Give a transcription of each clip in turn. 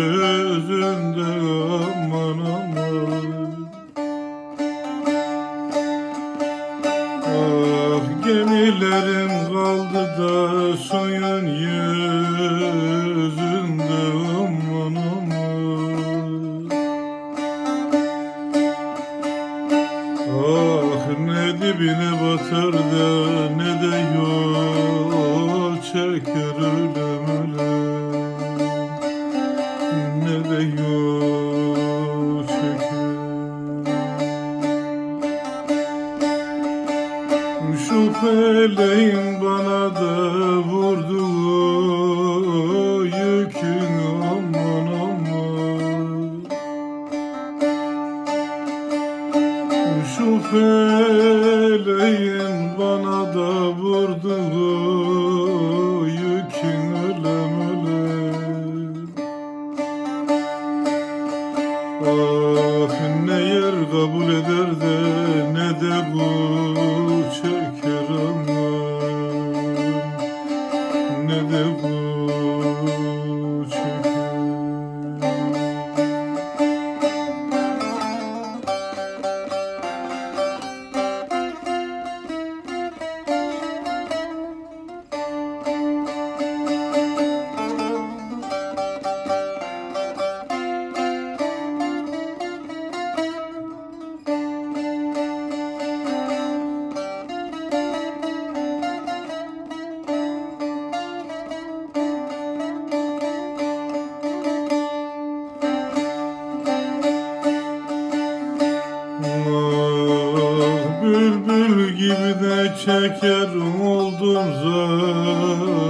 yüzünde aman Ah gemilerim kaldı da suyun yüzünde aman Ah ne dibine batar da ne de yol çeker ölüm ölüm Çeker Şu feleğin bana da vurduğu yükün aman aman. Şu bana da vurduğu Ah ne yer kabul eder de ne de bu çeker Bülbül gibi de çeker oldum zarımın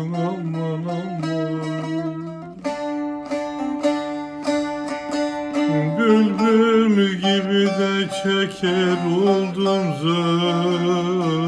aman aman. Bülbül gibi de çeker oldum zarımın